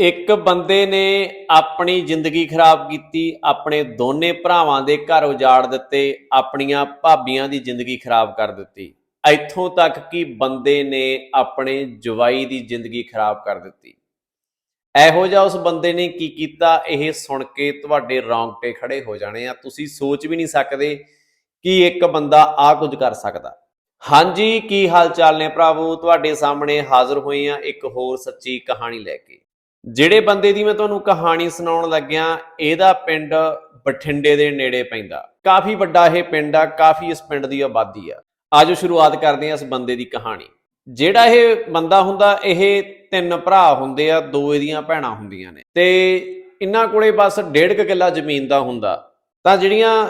ਇੱਕ ਬੰਦੇ ਨੇ ਆਪਣੀ ਜ਼ਿੰਦਗੀ ਖਰਾਬ ਕੀਤੀ, ਆਪਣੇ ਦੋਨੇ ਭਰਾਵਾਂ ਦੇ ਘਰ ਉਜਾੜ ਦਿੱਤੇ, ਆਪਣੀਆਂ ਭਾਬੀਆਂ ਦੀ ਜ਼ਿੰਦਗੀ ਖਰਾਬ ਕਰ ਦਿੱਤੀ। ਇੱਥੋਂ ਤੱਕ ਕਿ ਬੰਦੇ ਨੇ ਆਪਣੇ ਜਵਾਈ ਦੀ ਜ਼ਿੰਦਗੀ ਖਰਾਬ ਕਰ ਦਿੱਤੀ। ਇਹੋ ਜਿਹਾ ਉਸ ਬੰਦੇ ਨੇ ਕੀ ਕੀਤਾ? ਇਹ ਸੁਣ ਕੇ ਤੁਹਾਡੇ ਰੌਂਗਟੇ ਖੜੇ ਹੋ ਜਾਣੇ ਆ। ਤੁਸੀਂ ਸੋਚ ਵੀ ਨਹੀਂ ਸਕਦੇ ਕਿ ਇੱਕ ਬੰਦਾ ਆ ਕੁਝ ਕਰ ਸਕਦਾ। ਹਾਂਜੀ, ਕੀ ਹਾਲ ਚਾਲ ਨੇ ਭਰਾਵੋ? ਤੁਹਾਡੇ ਸਾਹਮਣੇ ਹਾਜ਼ਰ ਹੋਏ ਆ ਇੱਕ ਹੋਰ ਸੱਚੀ ਕਹਾਣੀ ਲੈ ਕੇ। ਜਿਹੜੇ ਬੰਦੇ ਦੀ ਮੈਂ ਤੁਹਾਨੂੰ ਕਹਾਣੀ ਸੁਣਾਉਣ ਲੱਗਿਆ, ਇਹਦਾ ਪਿੰਡ ਬਠਿੰਡੇ ਦੇ ਨੇੜੇ ਪੈਂਦਾ। ਕਾਫੀ ਵੱਡਾ ਇਹ ਪਿੰਡ ਆ, ਕਾਫੀ ਇਸ ਪਿੰਡ ਦੀ ਆਬਾਦੀ ਆ। ਆਜੋ ਸ਼ੁਰੂਆਤ ਕਰਦੇ ਹਾਂ ਇਸ ਬੰਦੇ ਦੀ ਕਹਾਣੀ। ਜਿਹੜਾ ਇਹ ਬੰਦਾ ਹੁੰਦਾ, ਇਹ ਤਿੰਨ ਭਰਾ ਹੁੰਦੇ ਆ ਦੋ ਇਹਦੀਆਂ ਭੈਣਾਂ ਹੁੰਦੀਆਂ ਨੇ। ਤੇ ਇਹਨਾਂ ਕੋਲੇ ਬਸ ਡੇਢ ਕੁ ਕਿੱਲਾ ਜ਼ਮੀਨ ਦਾ ਹੁੰਦਾ। ਤਾਂ ਜਿਹੜੀਆਂ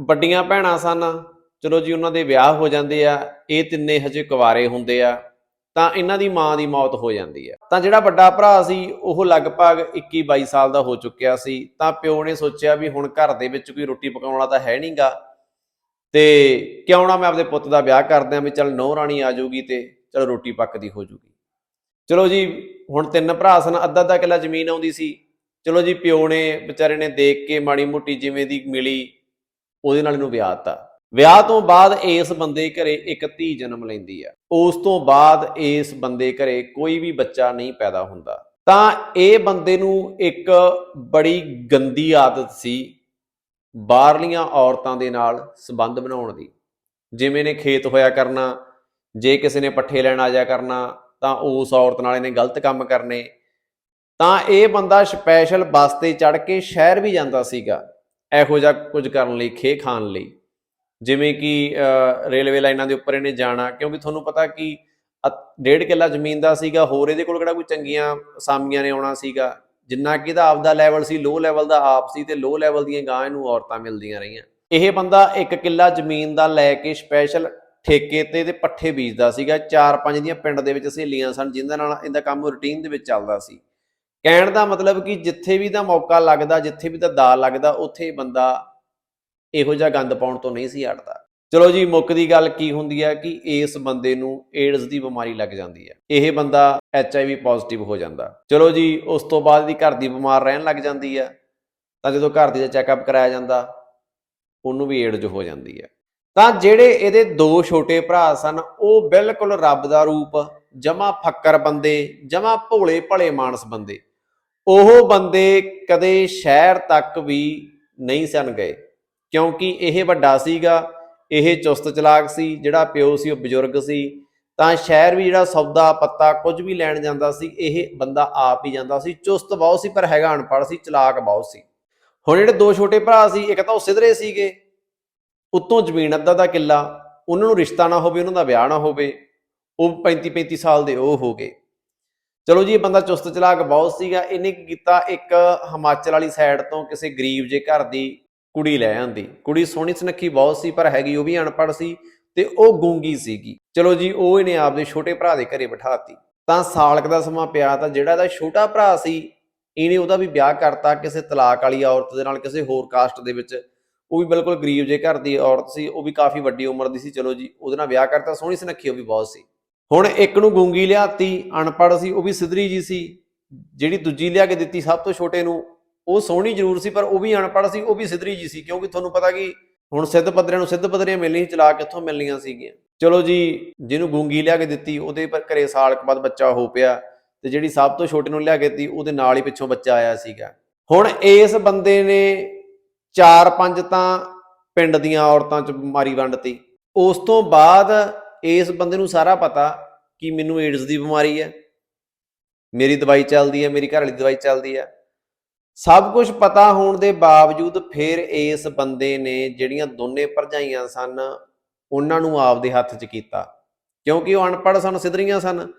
ਵੱਡੀਆਂ ਭੈਣਾਂ ਸਨ, ਚਲੋ ਜੀ ਉਹਨਾਂ ਦੇ ਵਿਆਹ ਹੋ ਜਾਂਦੇ ਆ, ਇਹ ਤਿੰਨੇ ਹਜੇ ਕੁਵਾਰੇ ਹੁੰਦੇ ਆ। ਤਾਂ ਇਹਨਾਂ ਦੀ ਮਾਂ ਦੀ ਮੌਤ ਹੋ ਜਾਂਦੀ ਹੈ। ਤਾਂ ਜਿਹੜਾ ਵੱਡਾ ਭਰਾ ਸੀ, ਉਹ ਲਗਭਗ 21 22 ਸਾਲ ਦਾ ਹੋ ਚੁੱਕਿਆ ਸੀ। ਤਾਂ ਪਿਓ ਨੇ ਸੋਚਿਆ ਵੀ ਹੁਣ ਘਰ ਦੇ ਵਿੱਚ ਕੋਈ ਰੋਟੀ ਪਕਾਉਣ ਵਾਲਾ ਤਾਂ ਹੈ ਨਹੀਂਗਾ ਤੇ ਕਿਉਂ ਨਾ ਮੈਂ ਆਪਦੇ ਪੁੱਤ ਦਾ ਵਿਆਹ ਕਰ ਦਿਆਂ ਵੀ ਚੱਲ ਨੌ ਰਾਣੀ ਆ ਜਾਊਗੀ ਤੇ ਚਲ ਰੋਟੀ ਪੱਕਦੀ ਹੋ ਜਾਊਗੀ ਚਲੋ ਜੀ, ਹੁਣ ਤਿੰਨ ਭਰਾ ਸਨ ਅੱਧਾ ਅੱਧਾ ਕਿੱਲਾ ਜ਼ਮੀਨ ਆਉਂਦੀ ਸੀ। ਚਲੋ ਜੀ, ਪਿਓ ਨੇ ਵਿਚਾਰੇ ਨੇ ਦੇਖ ਕੇ ਮਾੜੀ ਮੋਟੀ ਜਿਵੇਂ ਦੀ ਮਿਲੀ, ਉਹਦੇ ਨਾਲ ਇਹਨੂੰ ਵਿਆਹ ਤਾ ਵਿਆਹ ਤੋਂ ਬਾਅਦ ਇਸ ਬੰਦੇ ਘਰੇ ਇੱਕ ਧੀ ਜਨਮ ਲੈਂਦੀ ਆ ਉਸ ਤੋਂ ਬਾਅਦ ਇਸ ਬੰਦੇ ਘਰੇ ਕੋਈ ਵੀ ਬੱਚਾ ਨਹੀਂ ਪੈਦਾ ਹੁੰਦਾ। ਤਾਂ ਇਹ ਬੰਦੇ ਨੂੰ ਇੱਕ ਬੜੀ ਗੰਦੀ ਆਦਤ ਸੀ ਬਾਹਰਲੀਆਂ ਔਰਤਾਂ ਦੇ ਨਾਲ ਸੰਬੰਧ ਬਣਾਉਣ ਦੀ। ਜਿਵੇਂ ਨੇ ਖੇਤ ਹੋਇਆ ਕਰਨਾ, ਜੇ ਕਿਸੇ ਨੇ ਪੱਠੇ ਲੈਣ ਆ ਜਾ ਕਰਨਾ, ਤਾਂ ਉਸ ਔਰਤ ਨਾਲ ਇਹਨੇ ਗਲਤ ਕੰਮ ਕਰਨੇ। ਤਾਂ ਇਹ ਬੰਦਾ ਸਪੈਸ਼ਲ ਬੱਸ ਤੇ ਚੜ ਕੇ ਸ਼ਹਿਰ ਵੀ ਜਾਂਦਾ ਸੀਗਾ, ਇਹੋ ਜਿਹਾ ਕੁਝ ਕਰਨ ਲਈ, ਖੇ ਖਾਣ ਲਈ। ਜਿਵੇਂ ਕਿ ਰੇਲਵੇ ਲਾਈਨਾਂ ਦੇ ਉੱਪਰ ਇਹਨੇ ਜਾਣਾ, ਕਿਉਂਕਿ ਤੁਹਾਨੂੰ ਪਤਾ ਕਿ ਅ- ਡੇਢ ਕਿੱਲਾ ਜ਼ਮੀਨ ਦਾ ਸੀਗਾ, ਹੋਰ ਇਹਦੇ ਕੋਲ ਕਿਹੜਾ ਕੋਈ ਚੰਗੀਆਂ ਸਾਮੀਆਂ ਨੇ ਆਉਣਾ ਸੀਗਾ? ਜਿੰਨਾ ਕਿ ਇਹਦਾ ਆਪਦਾ ਲੈਵਲ ਸੀ ਲੋ ਲੈਵਲ ਦਾ ਆਪ ਸੀ ਤੇ ਲੋ ਲੈਵਲ ਦੀਆਂ ਗਾਂ ਇਹਨੂੰ ਔਰਤਾਂ ਮਿਲਦੀਆਂ ਰਹੀਆਂ। ਇਹ ਬੰਦਾ ਇੱਕ ਕਿੱਲਾ ਜ਼ਮੀਨ ਦਾ ਲੈ ਕੇ ਸਪੈਸ਼ਲ ਠੇਕੇ ਤੇ ਤੇ ਪੱਠੇ ਬੀਜਦਾ ਸੀਗਾ। ਚਾਰ ਪੰਜ ਦੀਆਂ ਪਿੰਡ ਦੇ ਵਿੱਚ ਸਹੇਲੀਆਂ ਸਨ, ਜਿਨ੍ਹਾਂ ਨਾਲ ਇਹਦਾ ਕੰਮ ਰੁਟੀਨ ਦੇ ਵਿੱਚ ਚੱਲਦਾ ਸੀ। ਕਹਿਣ ਦਾ ਮਤਲਬ ਕਿ ਜਿੱਥੇ ਵੀ ਦਾ ਮੌਕਾ ਲੱਗਦਾ, ਜਿੱਥੇ ਵੀ ਦਾ ਦਾ ਲੱਗਦਾ, ਉੱਥੇ ਬੰਦਾ ਇਹੋ ਜਿਹਾ ਗੰਦ ਪਾਉਣ ਤੋਂ ਨਹੀਂ ਸੀ ਹਟਦਾ। ਚਲੋ ਜੀ ਮੁੱਕ ਦੀ ਗੱਲ ਕੀ ਹੁੰਦੀ ਹੈ ਕਿ ਇਸ ਬੰਦੇ ਨੂੰ ਏਡਜ਼ ਦੀ ਬਿਮਾਰੀ ਲੱਗ ਜਾਂਦੀ ਹੈ। ਇਹ ਬੰਦਾ ਐੱਚ ਆਈ ਵੀ ਪੋਜ਼ਿਟਿਵ ਹੋ ਜਾਂਦਾ। ਚਲੋ ਜੀ, ਉਸ ਤੋਂ ਬਾਅਦ ਦੀ ਘਰ ਦੀ ਬਿਮਾਰ ਰਹਿਣ ਲੱਗ ਜਾਂਦੀ ਹੈ। ਤਾਂ ਜਦੋਂ ਘਰ ਦੀ ਦਾ ਚੈੱਕਅਪ ਕਰਾਇਆ ਜਾਂਦਾ, ਉਹਨੂੰ ਵੀ ਏਡਜ਼ ਹੋ ਜਾਂਦੀ ਹੈ। ਤਾਂ ਜਿਹੜੇ ਇਹਦੇ ਦੋ ਛੋਟੇ ਭਰਾ ਸਨ, ਉਹ ਬਿਲਕੁਲ ਰੱਬ ਦਾ ਰੂਪ, ਜਮਾ ਫੱਕਰ ਬੰਦੇ, ਜਮਾ ਭੋਲੇ ਭਲੇ ਮਾਨਸ ਬੰਦੇ। ਉਹ ਬੰਦੇ ਕਦੇ ਸ਼ਹਿਰ ਤੱਕ ਵੀ ਨਹੀਂ ਸਨ ਗਏ। ਕਿਉਂਕਿ ਇਹ ਵੱਡਾ ਸੀਗਾ, ਇਹ ਚੁਸਤ ਚਲਾਕ ਸੀ, ਜਿਹੜਾ ਪਿਓ ਸੀ ਉਹ ਬਜ਼ੁਰਗ ਸੀ। ਤਾਂ ਸ਼ਹਿਰ ਵੀ ਜਿਹੜਾ ਸੌਦਾ ਪੱਤਾ ਕੁਝ ਵੀ ਲੈਣ ਜਾਂਦਾ ਸੀ, ਇਹ ਬੰਦਾ ਆਪ ਹੀ ਜਾਂਦਾ ਸੀ। ਚੁਸਤ ਬਹੁਤ ਸੀ, ਪਰ ਹੈਗਾ ਅਨਪੜ੍ਹ ਸੀ, ਚਲਾਕ ਬਹੁਤ ਸੀ। ਹੁਣ ਜਿਹੜੇ ਦੋ ਛੋਟੇ ਭਰਾ ਸੀ, ਇੱਕ ਤਾਂ ਉਹ ਸਿਧਰੇ ਸੀਗੇ। ਉੱਤੋਂ ਜ਼ਮੀਨ ਅੱਧਾ ਦਾ ਕਿੱਲਾ, ਉਹਨਾਂ ਨੂੰ ਰਿਸ਼ਤਾ ਨਾ ਹੋਵੇ, ਉਹਨਾਂ ਦਾ ਵਿਆਹ ਨਾ ਹੋਵੇ, ਉਹ 35 35 ਸਾਲ ਦੇ ਉਹ ਹੋ ਗਏ। ਚਲੋ ਜੀ, ਇਹ ਬੰਦਾ ਚੁਸਤ ਚਲਾਕ ਬਹੁਤ ਸੀਗਾ। ਇਹਨੇ ਕੀ ਕੀਤਾ? ਇੱਕ ਹਿਮਾਚਲ ਵਾਲੀ ਸਾਈਡ ਤੋਂ ਕਿਸੇ ਗਰੀਬ ਜੇ ਘਰ ਦੀ ਕੁੜੀ ਲੈ ਆਂਦੀ। ਕੁੜੀ ਸੋਹਣੀ ਸੁਨੱਖੀ ਬਹੁਤ ਸੀ, ਪਰ ਹੈਗੀ ਉਹ ਵੀ ਅਨਪੜ੍ਹ ਸੀ ਤੇ ਉਹ ਗੂੰਗੀ ਸੀਗੀ। ਚਲੋ ਜੀ, ਉਹ ਇਹਨੇ ਆਪਦੇ ਛੋਟੇ ਭਰਾ ਦੇ ਘਰੇ ਬਿਠਾਤੀ। ਤਾਂ ਸਾਲਕ ਦਾ ਸਮਾਂ ਪਿਆ ਤਾਂ ਜਿਹੜਾ ਇਹਦਾ ਛੋਟਾ ਭਰਾ ਸੀ, ਇਹਨੇ ਉਹਦਾ ਵੀ ਵਿਆਹ ਕਰਤਾ ਕਿਸੇ ਤਲਾਕ ਵਾਲੀ ਔਰਤ ਦੇ ਨਾਲ ਕਿਸੇ ਹੋਰ ਕਾਸਟ ਦੇ ਵਿੱਚ। ਉਹ ਵੀ ਬਿਲਕੁਲ ਗਰੀਬ ਜੇ ਘਰ ਦੀ ਔਰਤ ਸੀ, ਉਹ ਵੀ ਕਾਫੀ ਵੱਡੀ ਉਮਰ ਦੀ ਸੀ, ਚਲੋ ਜੀ, ਉਹਦੇ ਨਾਲ ਵਿਆਹ ਕਰਤਾ, ਸੋਹਣੀ ਸੁਨੱਖੀ ਉਹ ਵੀ ਬਹੁਤ ਸੀ। ਹੁਣ ਇੱਕ ਨੂੰ ਗੂੰਗੀ ਲਿਆਤੀ, ਅਨਪੜ੍ਹ ਸੀ, ਉਹ ਵੀ ਸਿਧਰੀ ਜੀ ਸੀ, ਜਿਹੜੀ ਦੂਜੀ ਲਿਆ ਕੇ ਦਿੱਤੀ ਸਭ ਤੋਂ ਛੋਟੇ ਨੂੰ ਉਹ ਸੋਹਣੀ ਜ਼ਰੂਰ ਸੀ, ਪਰ ਉਹ ਵੀ ਅਨਪੜ੍ਹ ਸੀ, ਉਹ ਵੀ ਸਿੱਧਰੀ ਜੀ ਸੀ, ਕਿਉਂਕਿ ਤੁਹਾਨੂੰ ਪਤਾ ਕਿ ਹੁਣ ਸਿੱਧ ਪੱਧਰਿਆਂ ਨੂੰ ਸਿੱਧ ਪੱਧਰੀਆਂ ਮਿਲਣੀ ਚਲਾ ਕਿੱਥੋਂ ਮਿਲਣੀਆਂ ਸੀਗੀਆਂ। ਚਲੋ ਜੀ, ਜਿਹਨੂੰ ਗੂੰਗੀ ਲਿਆ ਕੇ ਦਿੱਤੀ, ਉਹਦੇ ਪਰ ਘਰੇ ਸਾਲ ਕੁ ਬਾਅਦ ਬੱਚਾ ਹੋ ਪਿਆ, ਤੇ ਜਿਹੜੀ ਸਭ ਤੋਂ ਛੋਟੇ ਨੂੰ ਲਿਆ ਕੇ ਦਿੱਤੀ, ਉਹਦੇ ਨਾਲ ਹੀ ਪਿੱਛੋਂ ਬੱਚਾ ਆਇਆ ਸੀਗਾ। ਹੁਣ ਇਸ ਬੰਦੇ ਨੇ ਚਾਰ ਪੰਜ ਤਾਂ ਪਿੰਡ ਦੀਆਂ ਔਰਤਾਂ 'ਚ ਬਿਮਾਰੀ ਵੰਡਤੀ। ਉਸ ਤੋਂ ਬਾਅਦ ਇਸ ਬੰਦੇ ਨੂੰ ਸਾਰਾ ਪਤਾ ਕਿ ਮੈਨੂੰ ਏਡਜ਼ ਦੀ ਬਿਮਾਰੀ ਹੈ, ਮੇਰੀ ਦਵਾਈ ਚੱਲਦੀ ਹੈ, ਮੇਰੀ ਘਰ ਵਾਲੀ ਦਵਾਈ ਚੱਲਦੀ ਹੈ। ਸਭ ਕੁਝ ਪਤਾ ਹੋਣ ਦੇ ਬਾਵਜੂਦ ਫਿਰ ਇਸ ਬੰਦੇ ਨੇ ਜਿਹੜੀਆਂ ਦੋਨੇ ਭਰਜਾਈਆਂ ਸਨ, ਉਹਨਾਂ ਨੂੰ ਆਪਦੇ ਹੱਥ 'ਚ ਕੀਤਾ। ਕਿਉਂਕਿ ਉਹ ਅਨਪੜ੍ਹ ਸਨ, ਸਿਧਰੀਆਂ ਸਨ।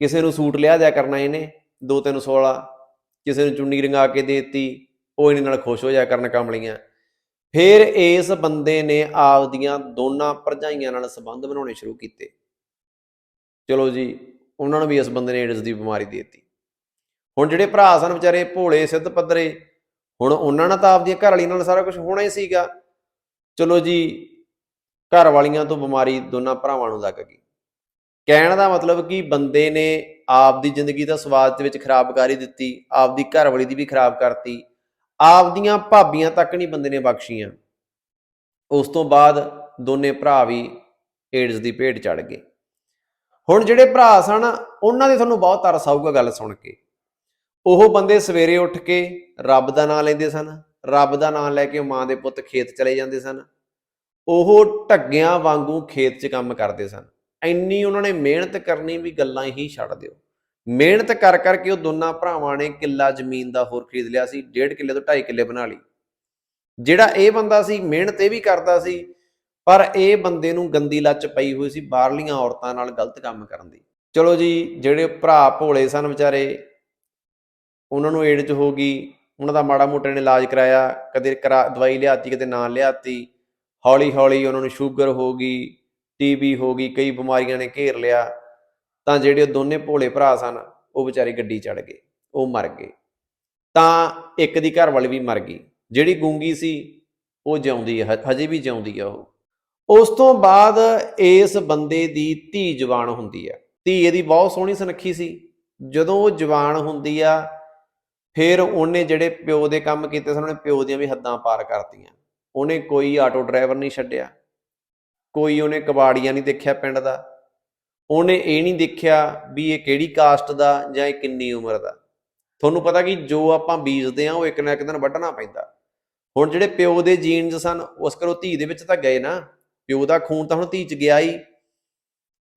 ਕਿਸੇ ਨੂੰ ਸੂਟ ਲਿਆ ਦਿਆ ਕਰਨਾ ਇਹਨੇ, ਦੋ ਤਿੰਨ ਸੋਲਾ ਕਿਸੇ ਨੂੰ ਚੁੰਨੀ ਰੰਗਾ ਕੇ ਦੇਤੀ, ਉਹ ਇਹਨੇ ਨਾਲ ਖੁਸ਼ ਹੋ ਜਾ ਕਰਨ ਕਮਲੀਆਂ। ਫਿਰ ਇਸ ਬੰਦੇ ਨੇ ਆਪਦੀਆਂ ਦੋਨਾਂ ਭਰਜਾਈਆਂ ਨਾਲ ਸੰਬੰਧ ਬਣਾਉਣੇ ਸ਼ੁਰੂ ਕੀਤੇ। ਚਲੋ ਜੀ, ਉਹਨਾਂ ਨੂੰ ਵੀ ਇਸ ਬੰਦੇ ਨੇ ਏਡਜ਼ ਦੀ ਬਿਮਾਰੀ ਦੇ ਦਿੱਤੀ। ਹੁਣ ਜਿਹੜੇ ਭਰਾ ਸਨ ਵਿਚਾਰੇ ਭੋਲੇ, ਸਿੱਧ ਪੱਧਰੇ, ਹੁਣ ਉਹਨਾਂ ਨਾਲ ਤਾਂ ਆਪਦੀਆਂ ਘਰ ਵਾਲੀ ਨਾਲ ਸਾਰਾ ਕੁਝ ਹੋਣਾ ਹੀ ਸੀਗਾ। ਚਲੋ ਜੀ, ਘਰ ਵਾਲੀਆਂ ਤੋਂ ਬਿਮਾਰੀ ਦੋਨਾਂ ਭਰਾਵਾਂ ਨੂੰ ਲੱਗ ਗਈ। ਕਹਿਣ ਦਾ ਮਤਲਬ ਕਿ ਬੰਦੇ ਨੇ ਆਪ ਦੀ ਜ਼ਿੰਦਗੀ ਦਾ ਸਵਾਦ ਦੇ ਵਿੱਚ ਖਰਾਬ ਕਰ ਹੀ ਦਿੱਤੀ, ਆਪਦੀ ਘਰਵਾਲੀ ਦੀ ਵੀ ਖਰਾਬ ਕਰਤੀ, ਆਪਦੀਆਂ ਭਾਬੀਆਂ ਤੱਕ ਨਹੀਂ ਬੰਦੇ ਨੇ ਬਖਸ਼ੀਆਂ। ਉਸ ਤੋਂ ਬਾਅਦ ਦੋਨੇ ਭਰਾ ਵੀ ਏਡਜ਼ ਦੀ ਭੇਟ ਚੜ ਗਏ। ਹੁਣ ਜਿਹੜੇ ਭਰਾ ਸਨ, ਉਹਨਾਂ ਦੇ ਤੁਹਾਨੂੰ ਬਹੁਤ ਤਰਸ ਆਊਗਾ ਗੱਲ ਸੁਣ ਕੇ। ਉਹ ਬੰਦੇ ਸਵੇਰੇ ਉੱਠ ਕੇ ਰੱਬ ਦਾ ਨਾਮ ਲੈਂਦੇ ਸਨ, ਰੱਬ ਦਾ ਨਾਮ ਲੈ ਕੇ ਮਾਂ ਦੇ ਪੁੱਤ ਖੇਤ ਚਲੇ ਜਾਂਦੇ ਸਨ। ਉਹ ਢੱਗਿਆਂ ਵਾਂਗੂ ਖੇਤ 'ਚ ਕੰਮ ਕਰਦੇ ਸਨ। ਇੰਨੀ ਉਹਨਾਂ ਨੇ ਮਿਹਨਤ ਕਰਨੀ ਵੀ ਗੱਲਾਂ ਹੀ ਛੱਡ ਦਿਓ। ਮਿਹਨਤ ਕਰ ਕਰਕੇ ਉਹ ਦੋਨਾਂ ਭਰਾਵਾਂ ਨੇ ਕਿੱਲਾ ਜ਼ਮੀਨ ਦਾ ਹੋਰ ਖਰੀਦ ਲਿਆ ਸੀ 1.5 ਕਿੱਲੇ ਤੋਂ 2.5 ਕਿੱਲੇ ਬਣਾ ਲਈ। ਜਿਹੜਾ ਇਹ ਬੰਦਾ ਸੀ, ਮਿਹਨਤ ਇਹ ਵੀ ਕਰਦਾ ਸੀ, ਪਰ ਇਹ ਬੰਦੇ ਨੂੰ ਗੰਦੀ ਲੱਚ ਪਈ ਹੋਈ ਸੀ, ਬਾਹਰਲੀਆਂ ਔਰਤਾਂ ਨਾਲ ਗਲਤ ਕੰਮ ਕਰਨ ਦੀ। ਚਲੋ ਜੀ, ਜਿਹੜੇ ਭਰਾ ਭੋਲੇ ਸਨ ਵਿਚਾਰੇ ਉਹਨਾਂ ਨੂੰ ਏਡਜ਼ ਹੋ ਗਈ, ਉਹਨਾਂ ਦਾ ਮਾੜਾ ਮੋਟਾ ਨੇ ਇਲਾਜ ਕਰਾਇਆ, ਕਦੇ ਕਰਾ, ਦਵਾਈ ਲਿਆਤੀ, ਕਦੇ ਨਾ ਲਿਆਤੀ, ਹੌਲੀ ਹੌਲੀ ਉਹਨਾਂ ਨੂੰ ਸ਼ੂਗਰ ਹੋ ਗਈ ਟੀਬੀ ਹੋ ਗਈ, ਕਈ ਬਿਮਾਰੀਆਂ ਨੇ ਘੇਰ ਲਿਆ, ਤਾਂ ਜਿਹੜੇ ਉਹ ਦੋਨੇ ਭੋਲੇ ਭਰਾ ਸਨ, ਉਹ ਵਿਚਾਰੇ ਗੱਡੀ ਚੜ ਗਏ, ਉਹ ਮਰ ਗਏ। ਤਾਂ ਇੱਕ ਦੀ ਘਰ ਵਾਲੀ ਵੀ ਮਰ ਗਈ, ਜਿਹੜੀ ਗੂੰਗੀ ਸੀ, ਉਹ ਜਿਉਂਦੀ ਹੈ, ਹਜੇ ਵੀ ਜਿਉਂਦੀ ਆ ਉਹ। ਉਸ ਤੋਂ ਬਾਅਦ ਇਸ ਬੰਦੇ ਦੀ ਧੀ ਜਵਾਨ ਹੁੰਦੀ ਆ। ਧੀ ਇਹਦੀ ਬਹੁਤ ਸੋਹਣੀ ਸੁਨੱਖੀ ਸੀ। ਜਦੋਂ ਉਹ ਜਵਾਨ ਹੁੰਦੀ ਆ ਫਿਰ ਉਹਨੇ ਜਿਹੜੇ ਪਿਓ ਦੇ ਕੰਮ ਕੀਤੇ ਸਨ, ਉਹਨੇ ਪਿਓ ਦੀਆਂ ਵੀ ਹੱਦਾਂ ਪਾਰ ਕਰਤੀਆਂ। ਉਹਨੇ ਕੋਈ ਆਟੋ ਡਰਾਈਵਰ ਨਹੀਂ ਛੱਡਿਆ, ਕੋਈ ਉਹਨੇ ਕਬਾੜੀਆ ਨਹੀਂ ਦੇਖਿਆ ਪਿੰਡ ਦਾ। ਉਹਨੇ ਇਹ ਨਹੀਂ ਦੇਖਿਆ ਵੀ ਇਹ ਕਿਹੜੀ ਕਾਸਟ ਦਾ ਜਾਂ ਇਹ ਕਿੰਨੀ ਉਮਰ ਦਾ। ਤੁਹਾਨੂੰ ਪਤਾ ਕਿ ਜੋ ਆਪਾਂ ਬੀਜਦੇ ਆ ਉਹ ਇੱਕ ਨਾ ਇੱਕ ਦਿਨ ਵੱਢਣਾ ਪੈਂਦਾ। ਹੁਣ ਜਿਹੜੇ ਪਿਓ ਦੇ ਜੀਨਸ ਸਨ, ਉਸ ਕਰੋ ਧੀ ਦੇ ਵਿੱਚ ਤਾਂ ਗਏ ਨਾ। ਪਿਓ ਦਾ ਖੂਨ ਤਾਂ ਹੁਣ ਧੀ ਚ ਗਿਆ ਹੀ।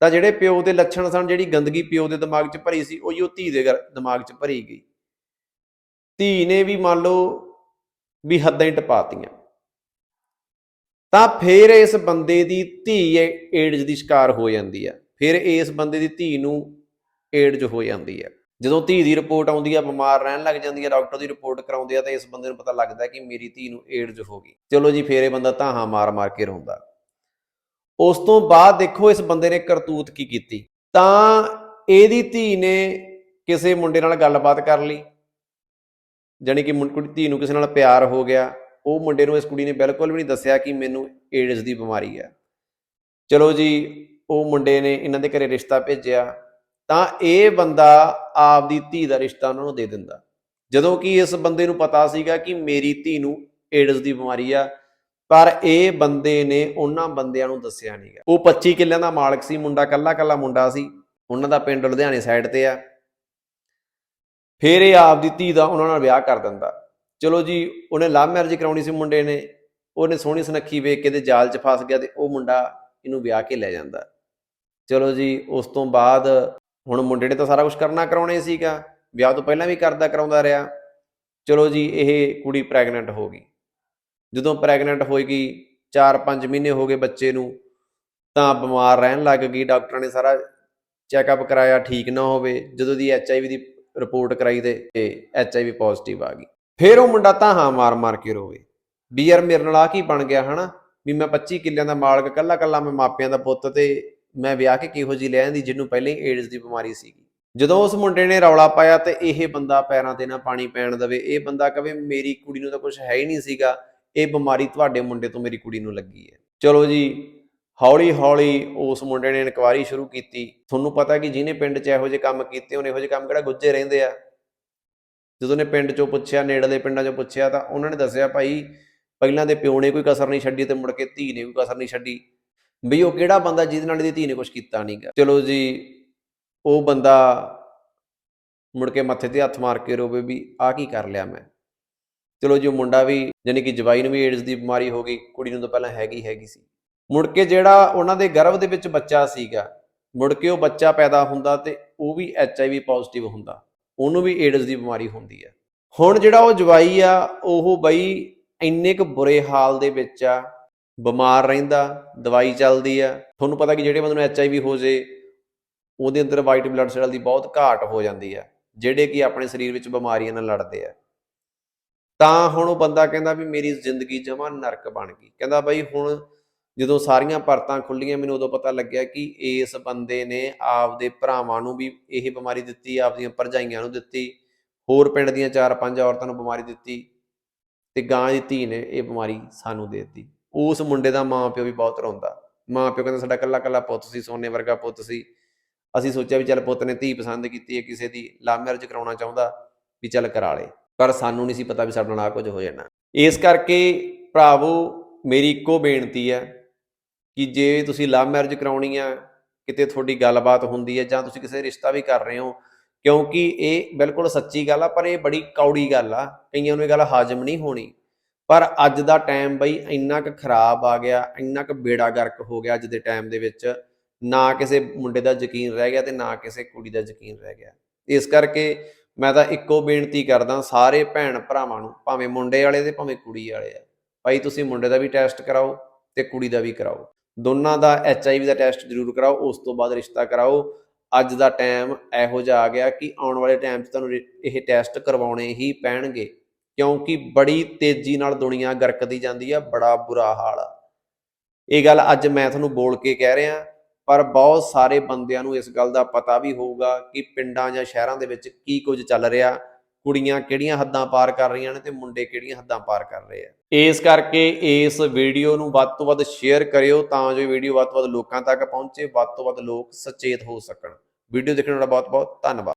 ਤਾਂ ਜਿਹੜੇ ਪਿਓ ਦੇ ਲੱਛਣ ਸਨ, ਜਿਹੜੀ ਗੰਦਗੀ ਪਿਓ ਦੇ ਦਿਮਾਗ 'ਚ ਭਰੀ ਸੀ, ਉਹੀ ਉਹ ਧੀ ਦੇ ਦਿਮਾਗ 'ਚ ਭਰੀ ਗਈ। ਧੀ ਨੇ ਵੀ ਮੰਨ ਲਓ ਵੀ ਹੱਦਾਂ ਹੀ ਟਪਾਤੀਆਂ। ਤਾਂ ਫਿਰ ਇਸ ਬੰਦੇ ਦੀ ਧੀ ਏਡਜ਼ ਦੀ ਸ਼ਿਕਾਰ ਹੋ ਜਾਂਦੀ ਆ। ਫਿਰ ਇਸ ਬੰਦੇ ਦੀ ਧੀ ਨੂੰ ਏਡਜ਼ ਹੋ ਜਾਂਦੀ ਆ। ਜਦੋਂ ਧੀ ਦੀ ਰਿਪੋਰਟ ਆਉਂਦੀ ਆ, ਬਿਮਾਰ ਰਹਿਣ ਲੱਗ ਜਾਂਦੀ ਆ, ਡਾਕਟਰ ਦੀ ਰਿਪੋਰਟ ਕਰਾਉਂਦੇ ਆ, ਤਾਂ ਇਸ ਬੰਦੇ ਨੂੰ ਪਤਾ ਲੱਗਦਾ ਕਿ ਮੇਰੀ ਧੀ ਨੂੰ ਏਡਜ਼ ਹੋ ਗਈ। ਚਲੋ ਜੀ, ਫੇਰ ਇਹ ਬੰਦਾ ਧਾਹਾਂ ਮਾਰ ਮਾਰ ਕੇ ਰੋਂਦਾ। ਉਸ ਤੋਂ ਬਾਅਦ ਦੇਖੋ ਇਸ ਬੰਦੇ ਨੇ ਕਰਤੂਤ ਕੀ ਕੀਤੀ। ਤਾਂ ਇਹਦੀ ਧੀ ਨੇ ਕਿਸੇ ਮੁੰਡੇ ਨਾਲ ਗੱਲਬਾਤ ਕਰ ਲਈ। ਜਾਣੀ ਕਿ ਮੁੰ- ਕੁੜੀ ਧੀ ਨੂੰ ਕਿਸੇ ਨਾਲ ਪਿਆਰ ਹੋ ਗਿਆ, ਉਹ ਮੁੰਡੇ ਨੂੰ ਇਸ ਕੁੜੀ ਨੇ ਬਿਲਕੁਲ ਵੀ ਨਹੀਂ ਦੱਸਿਆ ਕਿ ਮੈਨੂੰ ਏਡਜ਼ ਦੀ ਬਿਮਾਰੀ ਹੈ। ਚਲੋ ਜੀ, ਉਹ ਮੁੰਡੇ ਨੇ ਇਹਨਾਂ ਦੇ ਘਰੇ ਰਿਸ਼ਤਾ ਭੇਜਿਆ, ਤਾਂ ਇਹ ਬੰਦਾ ਆਪਦੀ ਧੀ ਦਾ ਰਿਸ਼ਤਾ ਉਹਨਾਂ ਨੂੰ ਦੇ ਦਿੰਦਾ। ਜਦੋਂ ਕਿ ਇਸ ਬੰਦੇ ਨੂੰ ਪਤਾ ਸੀਗਾ ਕਿ ਮੇਰੀ ਧੀ ਨੂੰ ਏਡਜ਼ ਦੀ ਬਿਮਾਰੀ ਆ, ਪਰ ਇਹ ਬੰਦੇ ਨੇ ਉਹਨਾਂ ਬੰਦਿਆਂ ਨੂੰ ਦੱਸਿਆ ਨਹੀਂਗਾ ਉਹ 25 ਕਿੱਲਿਆਂ ਦਾ ਮਾਲਕ ਸੀ, ਮੁੰਡਾ ਕੱਲਾ ਕੱਲਾ ਮੁੰਡਾ ਸੀ। ਉਹਨਾਂ ਦਾ ਪਿੰਡ ਲੁਧਿਆਣੇ ਸਾਈਡ ਤੇ ਆ। ਫਿਰ ਇਹ ਆਪਦੀ ਧੀ ਦਾ ਉਹਨਾਂ ਨਾਲ ਵਿਆਹ ਕਰ ਦਿੰਦਾ। ਚਲੋ ਜੀ, ਉਹਨੇ ਲਵ ਮੈਰਿਜ ਕਰਾਉਣੀ ਸੀ ਮੁੰਡੇ ਨੇ। ਉਹਨੇ ਸੋਹਣੀ ਸੁਨੱਖੀ ਵੇਖ ਕੇ ਤੇ ਜਾਲ 'ਚ ਫਸ ਗਿਆ ਤੇ ਉਹ ਮੁੰਡਾ ਇਹਨੂੰ ਵਿਆਹ ਕੇ ਲੈ ਜਾਂਦਾ। ਚਲੋ ਜੀ, ਉਸ ਤੋਂ ਬਾਅਦ ਹੁਣ ਮੁੰਡੇ ਨੇ ਤਾਂ ਸਾਰਾ ਕੁਝ ਕਰਨਾ ਕਰਾਉਣੇ ਸੀਗਾ। ਵਿਆਹ ਤੋਂ ਪਹਿਲਾਂ ਵੀ ਕਰਦਾ ਕਰਾਉਂਦਾ ਰਿਹਾ। ਚਲੋ ਜੀ, ਇਹ ਕੁੜੀ ਪ੍ਰੈਗਨੈਂਟ ਹੋ ਗਈ। ਜਦੋਂ ਪ੍ਰੈਗਨੈਂਟ ਹੋਈ ਗਈ 4-5 ਮਹੀਨੇ ਹੋ ਗਏ ਬੱਚੇ ਨੂੰ, ਤਾਂ ਬਿਮਾਰ ਰਹਿਣ ਲੱਗ ਗਈ। ਡਾਕਟਰਾਂ ਨੇ ਸਾਰਾ ਚੈੱਕਅਪ ਕਰਾਇਆ, ਠੀਕ ਨਾ ਹੋਵੇ। ਜਦੋਂ ਦੀ ਐਚਆਈਵੀ ਦੀ ਰਿਪੋਰਟ ਕਰਾਈ ਤੇ ਐਚਆਈਵੀ ਪੋਜ਼ਿਟਿਵ ਆ ਗਈ। ਫਿਰ ਉਹ ਮੁੰਡਾ ਤਾਹਾਂ ਮਾਰ ਮਾਰ ਕੇ ਰੋਵੇ। ਵੀ ਯਾਰ ਮੇਰੇ ਨਾਲ ਆ ਕੀ ਬਣ ਗਿਆ, ਹਨਾ? ਵੀ ਮੈਂ 25 ਕਿੱਲਿਆਂ ਦਾ ਮਾਲਕ, ਕੱਲਾ ਕੱਲਾ ਮੈਂ ਮਾਪਿਆਂ ਦਾ ਪੁੱਤ ਤੇ ਮੈਂ ਵਿਆਹ ਕੇ ਕਿਹੋ ਜੀ ਲੈ ਆਂਦੀ ਜਿਹਨੂੰ ਪਹਿਲਾਂ ਹੀ ਏਡਜ਼ ਦੀ ਬਿਮਾਰੀ ਸੀਗੀ। ਜਦੋਂ ਉਸ ਮੁੰਡੇ ਨੇ ਰੌਲਾ ਪਾਇਆ ਤੇ ਇਹ ਬੰਦਾ ਪੈਰਾਂ ਤੇ ਨਾ ਪਾਣੀ ਪੈਣ ਦਵੇ, ਇਹ ਬੰਦਾ ਕਵੇ ਮੇਰੀ ਕੁੜੀ ਨੂੰ ਤਾਂ ਕੁਝ ਹੈ ਹੀ ਨਹੀਂ ਸੀਗਾ, ਇਹ ਬਿਮਾਰੀ ਤੁਹਾਡੇ ਮੁੰਡੇ ਤੋਂ ਮੇਰੀ ਕੁੜੀ ਨੂੰ ਲੱਗੀ ਹੈ। ਚਲੋ ਜੀ ਹੌਲੀ ਹੌਲੀ ਉਸ ਮੁੰਡੇ ਨੇ ਇਨਕੁਆਇਰੀ ਸ਼ੁਰੂ ਕੀਤੀ। ਤੁਹਾਨੂੰ ਪਤਾ ਕਿ ਜਿਹਨੇ ਪਿੰਡ 'ਚ ਇਹੋ ਜਿਹੇ ਕੰਮ ਕੀਤੇ, ਉਹਨੇ ਇਹੋ ਜਿਹੇ ਕੰਮ ਕਿਹੜਾ ਗੁੱਜੇ ਰਹਿੰਦੇ ਆ? ਜਦੋਂ ਨੇ ਪਿੰਡ 'ਚੋਂ ਪੁੱਛਿਆ, ਨੇੜਲੇ ਪਿੰਡਾਂ 'ਚੋਂ ਪੁੱਛਿਆ ਤਾਂ ਉਹਨਾਂ ਨੇ ਦੱਸਿਆ, ਭਾਈ, ਪਹਿਲਾਂ ਦੇ ਪਿਓ ਨੇ ਕੋਈ ਕਸਰ ਨਹੀਂ ਛੱਡੀ ਤੇ ਮੁੜ ਕੇ ਧੀ ਨੇ ਕੋਈ ਕਸਰ ਨਹੀਂ ਛੱਡੀ। ਵੀ ਉਹ ਕਿਹੜਾ ਬੰਦਾ ਜਿਹਦੇ ਨਾਲ ਇਹਦੀ ਧੀ ਨੇ ਕੁਝ ਕੀਤਾ ਨਹੀਂਗਾ ਚਲੋ ਜੀ, ਉਹ ਬੰਦਾ ਮੁੜ ਕੇ ਮੱਥੇ ਤੇ ਹੱਥ ਮਾਰ ਕੇ ਰੋਵੇ ਵੀ ਆਹ ਕੀ ਕਰ ਲਿਆ ਮੈਂ? ਚਲੋ ਜੀ, ਉਹ ਮੁੰਡਾ ਵੀ ਯਾਨੀ ਕਿ ਜਵਾਈ ਨੂੰ ਵੀ ਏਡਜ਼ ਦੀ ਬਿਮਾਰੀ ਹੋ ਗਈ, ਕੁੜੀ ਨੂੰ ਤਾਂ ਪਹਿਲਾਂ ਹੈਗੀ ਹੈਗੀ ਸੀ। ਮੁੜ ਕੇ ਜਿਹੜਾ ਉਹਨਾਂ ਦੇ ਗਰਭ ਦੇ ਵਿੱਚ ਬੱਚਾ ਸੀਗਾ, ਮੁੜ ਕੇ ਉਹ ਬੱਚਾ ਪੈਦਾ ਹੁੰਦਾ ਤੇ ਉਹ ਵੀ ਐਚਆਈਵੀ ਪੋਜ਼ਿਟਿਵ ਹੁੰਦਾ, ਉਹਨੂੰ ਵੀ ਏਡਜ਼ ਦੀ ਬਿਮਾਰੀ ਹੁੰਦੀ ਆ ਹੁਣ ਜਿਹੜਾ ਉਹ ਜਵਾਈ ਆ, ਉਹ ਬਈ ਇੰਨੇ ਕੁ ਬੁਰੇ ਹਾਲ ਦੇ ਵਿੱਚ ਆ, ਬਿਮਾਰ ਰਹਿੰਦਾ, ਦਵਾਈ ਚੱਲਦੀ ਆ। ਤੁਹਾਨੂੰ ਪਤਾ ਕਿ ਜਿਹੜੇ ਬੰਦੇ ਨੂੰ ਐਚਆਈਵੀ ਹੋ ਜੇ, ਉਹਦੇ ਅੰਦਰ ਵਾਈਟ ਬਲੱਡ ਸੈੱਲ ਦੀ ਬਹੁਤ ਘਾਟ ਹੋ ਜਾਂਦੀ ਆ, ਜਿਹੜੇ ਕਿ ਆਪਣੇ ਸਰੀਰ ਵਿੱਚ ਬਿਮਾਰੀਆਂ ਨਾਲ ਲੜਦੇ ਆ। ਤਾਂ ਹੁਣ ਉਹ ਬੰਦਾ ਕਹਿੰਦਾ ਵੀ ਮੇਰੀ ਜ਼ਿੰਦਗੀ ਜਮਾਂ ਨਰਕ ਬਣ ਗਈ। ਕਹਿੰਦਾ ਬਈ ਹੁਣ ਜਦੋਂ ਸਾਰੀਆਂ ਪਰਤਾਂ ਖੁੱਲੀਆਂ ਮੈਨੂੰ ਉਦੋਂ ਪਤਾ ਲੱਗਿਆ ਕਿ ਇਸ ਬੰਦੇ ਨੇ ਆਪਦੇ ਭਰਾਵਾਂ ਨੂੰ ਵੀ ਇਹ ਬਿਮਾਰੀ ਦਿੱਤੀ, ਆਪਦੀਆਂ ਭਰਜਾਈਆਂ ਨੂੰ ਦਿੱਤੀ, ਹੋਰ ਪਿੰਡ ਦੀਆਂ ਚਾਰ ਪੰਜ ਔਰਤਾਂ ਨੂੰ ਬਿਮਾਰੀ ਦਿੱਤੀ ਤੇ ਗਾਂ ਦੀ ਧੀ ਨੇ ਇਹ ਬਿਮਾਰੀ ਸਾਨੂੰ ਦੇ ਦਿੱਤੀ। ਉਸ ਮੁੰਡੇ ਦਾ ਮਾਂ ਪਿਓ ਵੀ ਬਹੁਤ ਰੋਂਦਾ। ਮਾਂ ਪਿਓ ਕਹਿੰਦਾ, ਸਾਡਾ ਕੱਲਾ ਕੱਲਾ ਪੁੱਤ ਸੀ, ਸੋਨੇ ਵਰਗਾ ਪੁੱਤ ਸੀ। ਅਸੀਂ ਸੋਚਿਆ ਵੀ ਚੱਲ ਪੁੱਤ ਨੇ ਧੀ ਪਸੰਦ ਕੀਤੀ ਹੈ, ਕਿਸੇ ਦੀ ਲਵ ਮੈਰਿਜ ਕਰਾਉਣਾ ਚਾਹੁੰਦਾ ਵੀ ਚੱਲ ਕਰਾ ਲੇ। ਪਰ ਸਾਨੂੰ ਨਹੀਂ ਸੀ ਪਤਾ ਵੀ ਸਾਡੇ ਨਾਲ ਆ ਕੁਝ ਹੋ ਜਾਣਾ। ਇਸ ਕਰਕੇ ਭਰਾਵੋ, ਮੇਰੀ ਇੱਕੋ ਬੇਨਤੀ ਹੈ ਕਿ ਜੇ ਤੁਸੀਂ ਲਵ ਮੈਰਿਜ ਕਰਾਉਣੀ ਆ, ਕਿਤੇ ਤੁਹਾਡੀ ਗੱਲਬਾਤ ਹੁੰਦੀ ਹੈ ਜਾਂ ਤੁਸੀਂ ਕਿਸੇ ਰਿਸ਼ਤਾ ਵੀ ਕਰ ਰਹੇ ਹੋ, ਕਿਉਂਕਿ ਇਹ ਬਿਲਕੁਲ ਸੱਚੀ ਗੱਲ ਆ, ਪਰ ਇਹ ਬੜੀ ਕੌੜੀ ਗੱਲ ਆ, ਕਈਆਂ ਨੂੰ ਇਹ ਗੱਲ ਹਾਜ਼ਮ ਨਹੀਂ ਹੋਣੀ। ਪਰ ਅੱਜ ਦਾ ਟਾਈਮ ਬਈ ਇੰਨਾ ਕੁ ਖਰਾਬ ਆ ਗਿਆ, ਇੰਨਾ ਕੁ ਬੇੜਾ ਗਰਕ ਹੋ ਗਿਆ ਅੱਜ ਦੇ ਟਾਈਮ ਦੇ ਵਿੱਚ, ਨਾ ਕਿਸੇ ਮੁੰਡੇ ਦਾ ਯਕੀਨ ਰਹਿ ਗਿਆ ਤੇ ਨਾ ਕਿਸੇ ਕੁੜੀ ਦਾ ਯਕੀਨ ਰਹਿ ਗਿਆ। ਇਸ ਕਰਕੇ ਮੈਂ ਤਾਂ ਇੱਕੋ ਬੇਨਤੀ ਕਰਦਾ ਸਾਰੇ ਭੈਣ ਭਰਾਵਾਂ ਨੂੰ, ਭਾਵੇਂ ਮੁੰਡੇ ਵਾਲੇ ਤੇ ਭਾਵੇਂ ਕੁੜੀ ਵਾਲੇ ਆ, ਭਾਈ ਤੁਸੀਂ ਮੁੰਡੇ ਦਾ ਵੀ ਟੈਸਟ ਕਰਾਓ ਤੇ ਕੁੜੀ ਦਾ ਵੀ ਕਰਾਓ। ਦੋਨਾਂ ਦਾ H I we the test ਜ਼ਰੂਰ ਕਰਾਓ, ਉਸ ਤੋਂ ਬਾਅਦ ਰਿਸ਼ਤਾ ਕਰਾਓ। ਅੱਜ ਦਾ ਟਾਈਮ ਇਹੋ ਜਿਹਾ ਆ ਗਿਆ ਕਿ ਆਉਣ ਵਾਲੇ ਟਾਈਮ 'ਚ ਤੁਹਾਨੂੰ ਰਿ- ਇਹ ਟੈਸਟ ਕਰਵਾਉਣੇ ਹੀ ਪੈਣਗੇ। ਕਿਉਂਕਿ ਬੜੀ ਤੇਜ਼ੀ ਨਾਲ ਦੁਨੀਆ ਗਰਕਦੀ ਜਾਂਦੀ ਆ, ਬੜਾ ਬੁਰਾ ਹਾਲ ਆ। ਇਹ ਗੱਲ ਅੱਜ ਮੈਂ ਤੁਹਾਨੂੰ ਬੋਲ ਕੇ ਕਹਿ ਰਿਹਾ, ਪਰ ਬਹੁਤ ਸਾਰੇ ਬੰਦਿਆਂ ਨੂੰ ਇਸ ਗੱਲ ਦਾ ਪਤਾ ਵੀ ਹੋਊਗਾ ਕਿ ਪਿੰਡਾਂ ਜਾਂ ਸ਼ਹਿਰਾਂ ਦੇ ਵਿੱਚ ਕੀ ਕੁਝ ਚੱਲ ਰਿਹਾ। ਕੁੜੀਆਂ ਕਿਹੜੀਆਂ ਹੱਦਾਂ ਪਾਰ ਕਰ ਰਹੀਆਂ ਨੇ ਤੇ ਮੁੰਡੇ ਕਿਹੜੀਆਂ ਹੱਦਾਂ ਪਾਰ ਕਰ ਰਹੇ ਆ। ਇਸ ਕਰਕੇ ਇਸ ਵੀਡੀਓ ਨੂੰ ਵੱਧ ਤੋਂ ਵੱਧ ਸ਼ੇਅਰ ਕਰਿਓ ਤਾਂ ਜੋ ਵੀਡੀਓ ਵੱਧ ਤੋਂ ਵੱਧ ਲੋਕਾਂ ਤੱਕ ਪਹੁੰਚੇ, ਵੱਧ ਤੋਂ ਵੱਧ ਲੋਕ ਸੁਚੇਤ ਹੋ ਸਕਣ। ਵੀਡੀਓ ਦੇਖਣ ਵਾਲਾ ਬਹੁਤ ਬਹੁਤ ਧੰਨਵਾਦ।